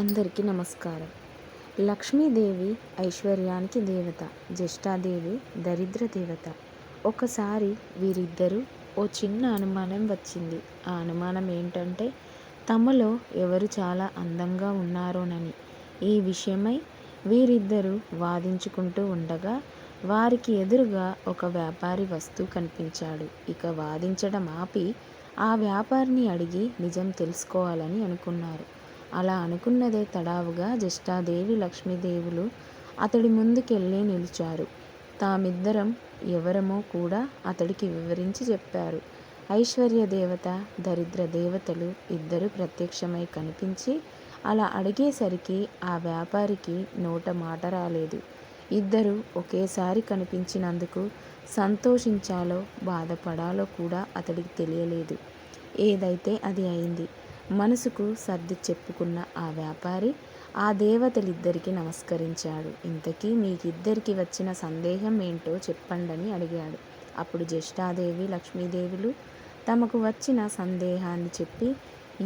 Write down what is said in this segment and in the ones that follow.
అందరికీ నమస్కారం. లక్ష్మీదేవి ఐశ్వర్యానికి దేవత జ్యేష్ఠాదేవి దరిద్ర దేవత. ఒకసారి వీరిద్దరూ ఓ చిన్న అనుమానం వచ్చింది. ఆ అనుమానం ఏంటంటే తమలో ఎవరు చాలా అందంగా ఉన్నారోనని. ఈ విషయమై వీరిద్దరూ వాదించుకుంటూ ఉండగా వారికి ఎదురుగా ఒక వ్యాపారి వస్తూ కనిపించాడు. ఇక వాదించడం ఆపి ఆ వ్యాపారిని అడిగి నిజం తెలుసుకోవాలని అనుకున్నారు. అలా అనుకున్నదే తడావుగా జ్యేష్ఠాదేవి లక్ష్మీదేవులు అతడి ముందుకెళ్ళి నిలిచారు. తామిద్దరం ఎవరమో కూడా అతడికి వివరించి చెప్పారు. ఐశ్వర్య దేవత దరిద్ర దేవతలు ఇద్దరు ప్రత్యక్షమై కనిపించి అలా అడిగేసరికి ఆ వ్యాపారికి నోట మాట రాలేదు. ఇద్దరు ఒకేసారి కనిపించినందుకు సంతోషించాలో బాధపడాలో కూడా అతడికి తెలియలేదు. ఏదైతే అది అయింది మనసుకు సర్ది చెప్పుకున్న ఆ వ్యాపారి ఆ దేవతలిద్దరికీ నమస్కరించాడు. ఇంతకీ మీకిద్దరికి వచ్చిన సందేహం ఏంటో చెప్పండని అడిగాడు. అప్పుడు జ్యేష్ఠాదేవి లక్ష్మీదేవులు తమకు వచ్చిన సందేహాన్ని చెప్పి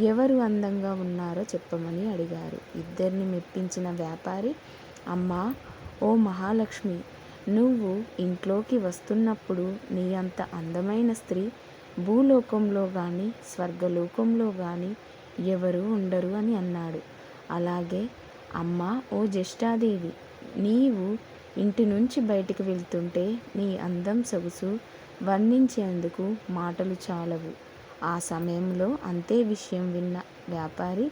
ఎవరు అందంగా ఉన్నారో చెప్పమని అడిగారు. ఇద్దరిని మెప్పించిన వ్యాపారి అమ్మా ఓ మహాలక్ష్మి నువ్వు ఇంట్లోకి వస్తున్నప్పుడు నీ అంత అందమైన స్త్రీ భూలోకంలో కానీ స్వర్గలోకంలో కానీ ఎవరు ఉండరు అని అన్నాడు. అలాగే అమ్మ ఓ జ్యేష్ఠాదేవి నీవు ఇంటి నుంచి బయటికి వెళ్తుంటే నీ అందం సొగసు వర్ణించేందుకు మాటలు చాలవు. ఆ సమయంలో అంతే విషయం విన్న వ్యాపారి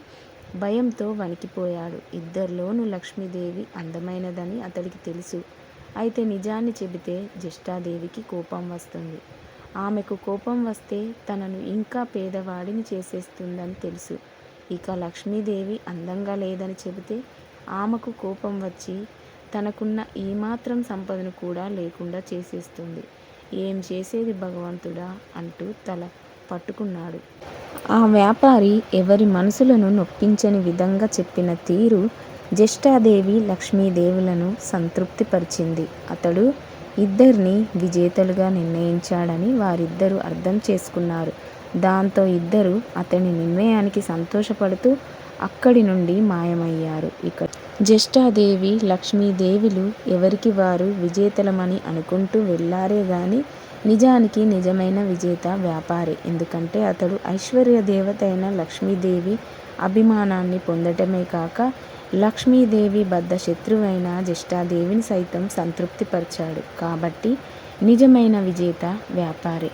భయంతో వణికిపోయాడు. ఇద్దరిలోనూ లక్ష్మీదేవి అందమైనదని అతడికి తెలుసు. అయితే నిజాన్ని చెబితే జ్యేష్ఠాదేవికి కోపం వస్తుంది. ఆమెకు కోపం వస్తే తనను ఇంకా పేదవాడిని చేసేస్తుందని తెలుసు. ఇక లక్ష్మీదేవి అందంగా లేదని చెబితే ఆమెకు కోపం వచ్చి తనకున్న ఏమాత్రం సంపదను కూడా లేకుండా చేసేస్తుంది. ఏం చేసేది భగవంతుడా? అంటూ తల పట్టుకున్నాడు. ఆ వ్యాపారి ఎవరి మనసులను నొప్పించని విధంగా చెప్పిన తీరు జ్యేష్ఠాదేవి లక్ష్మీదేవులను సంతృప్తిపరిచింది. అతడు ఇద్దరిని విజేతలుగా నిర్ణయించాడని వారిద్దరూ అర్థం చేసుకున్నారు. దాంతో ఇద్దరు అతని నిర్ణయానికి సంతోషపడుతూ అక్కడి నుండి మాయమయ్యారు. ఇక జ్యేష్ఠాదేవి లక్ష్మీదేవిలు ఎవరికి వారు విజేతలమని అనుకుంటూ వెళ్ళారే గాని నిజానికి నిజమైన విజేత వ్యాపారి. ఎందుకంటే అతడు ఐశ్వర్య దేవత అయిన లక్ష్మీదేవి అభిమానాన్ని పొందటమే కాక లక్ష్మీదేవి బద్ద శత్రువైన జ్యేష్ఠాదేవిని సైతం సంతృప్తిపరిచాడు. కాబట్టి నిజమైన విజేత వ్యాపారి.